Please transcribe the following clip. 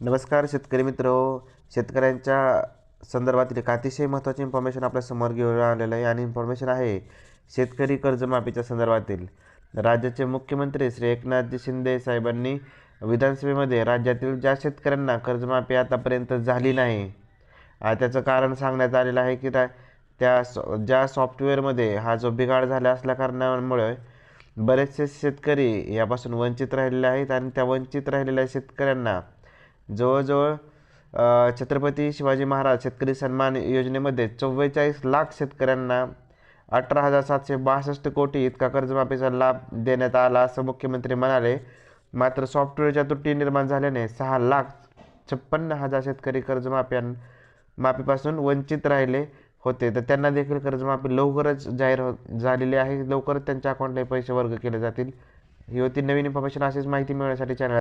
नमस्कार शेतकरी मित्र. शेतकऱ्यांच्या संदर्भातील एक अतिशय महत्त्वाची इन्फॉर्मेशन आपल्यासमोर घेऊन आलेलं आहे आणि इन्फॉर्मेशन आहे शेतकरी कर्जमाफीच्या संदर्भातील. राज्याचे मुख्यमंत्री श्री एकनाथजी शिंदे साहेबांनी विधानसभेमध्ये राज्यातील ज्या शेतकऱ्यांना कर्जमाफी आतापर्यंत झाली नाही त्याचं कारण सांगण्यात आलेलं आहे की त्या त्या सॉ ज्या सॉफ्टवेअरमध्ये हा जो बिघाड झाला असल्या कारणामुळे बरेचसे शेतकरी यापासून वंचित राहिलेले आहेत आणि त्या वंचित राहिलेल्या शेतकऱ्यांना जवळजवळ छत्रपती शिवाजी महाराज शेतकरी सन्मान योजनेमध्ये चव्वेचाळीस लाख शेतकऱ्यांना अठरा हजार सातशे बासष्ट कोटी इतका कर्जमाफीचा लाभ देण्यात आला असं मुख्यमंत्री म्हणाले. मात्र सॉफ्टवेअरच्या त्रुटी निर्माण झाल्याने सहा लाख छप्पन्न हजार शेतकरी कर्जमाफ्यां माफीपासून वंचित राहिले होते. तर त्यांना देखील कर्जमाफी लवकरच जाहीर हो झालेली आहे. लवकरच त्यांच्या अकाउंटला पैसे वर्ग केले जातील. ही होती नवीन इन्फॉर्मेशन अशीच माहिती मिळवण्यासाठी चॅनल